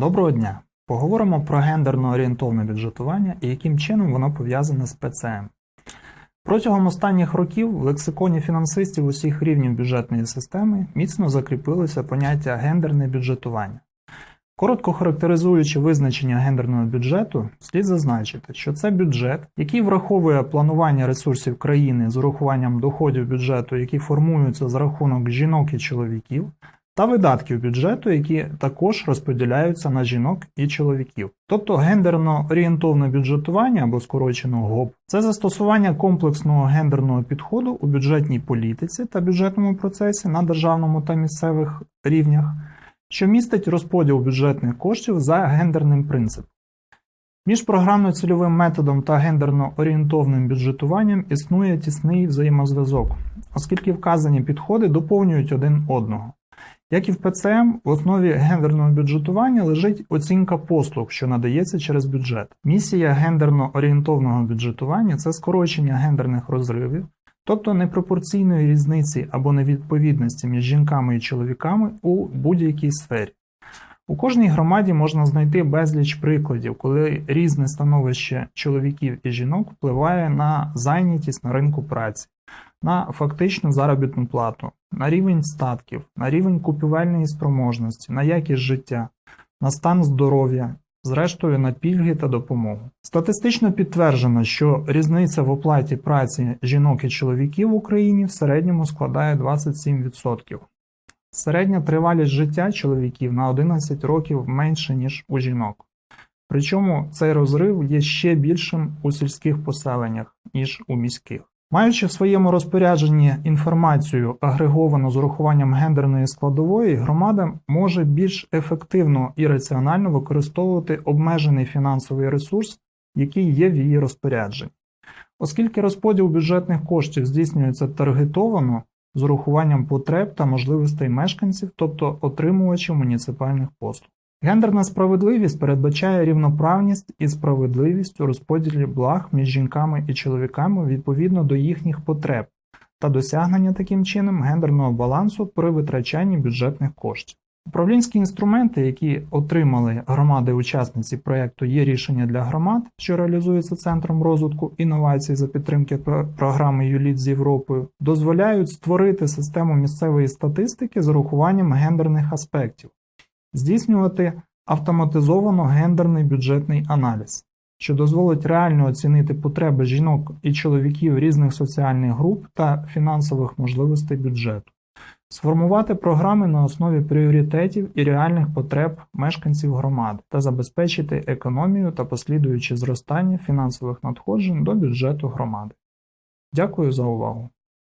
Доброго дня! Поговоримо про гендерно орієнтовне бюджетування і яким чином воно пов'язане з ПЦМ. Протягом останніх років в лексиконі фінансистів усіх рівнів бюджетної системи міцно закріпилося поняття гендерне бюджетування. Коротко характеризуючи визначення гендерного бюджету, слід зазначити, що це бюджет, який враховує планування ресурсів країни з урахуванням доходів бюджету, які формуються за рахунок жінок і чоловіків, та видатків бюджету, які також розподіляються на жінок і чоловіків. Тобто гендерно орієнтовне бюджетування або скорочено ГОБ це застосування комплексного гендерного підходу у бюджетній політиці та бюджетному процесі на державному та місцевих рівнях, що містить розподіл бюджетних коштів за гендерним принципом. Між програмно-цільовим методом та гендерно орієнтовним бюджетуванням існує тісний взаємозв'язок, оскільки вказані підходи доповнюють один одного. Як і в ПЦМ, в основі гендерного бюджетування лежить оцінка послуг, що надається через бюджет. Місія гендерно орієнтовного бюджетування це скорочення гендерних розривів, тобто непропорційної різниці або невідповідності між жінками і чоловіками у будь-якій сфері. У кожній громаді можна знайти безліч прикладів, коли різне становище чоловіків і жінок впливає на зайнятість на ринку праці, на фактичну заробітну плату, на рівень статків, на рівень купівельної спроможності, на якість життя, на стан здоров'я, зрештою на пільги та допомогу. Статистично підтверджено, що різниця в оплаті праці жінок і чоловіків в Україні в середньому складає 27%. Середня тривалість життя чоловіків на 11 років менше, ніж у жінок. Причому цей розрив є ще більшим у сільських поселеннях, ніж у міських. Маючи в своєму розпорядженні інформацію, агреговану з урахуванням гендерної складової, громада може більш ефективно і раціонально використовувати обмежений фінансовий ресурс, який є в її розпорядженні. Оскільки розподіл бюджетних коштів здійснюється таргетовано з урахуванням потреб та можливостей мешканців, тобто отримувачів муніципальних послуг. Гендерна справедливість передбачає рівноправність і справедливість у розподілі благ між жінками і чоловіками відповідно до їхніх потреб та досягнення таким чином гендерного балансу при витрачанні бюджетних коштів. Управлінські інструменти, які отримали громади-учасниці проєкту є рішення для громад, що реалізується Центром розвитку інновацій за підтримки програми ЮЛІТ з Європою, дозволяють створити систему місцевої статистики з урахуванням гендерних аспектів, здійснювати автоматизовано гендерний бюджетний аналіз, що дозволить реально оцінити потреби жінок і чоловіків різних соціальних груп та фінансових можливостей бюджету, сформувати програми на основі пріоритетів і реальних потреб мешканців громади та забезпечити економію та послідуюче зростання фінансових надходжень до бюджету громади. Дякую за увагу!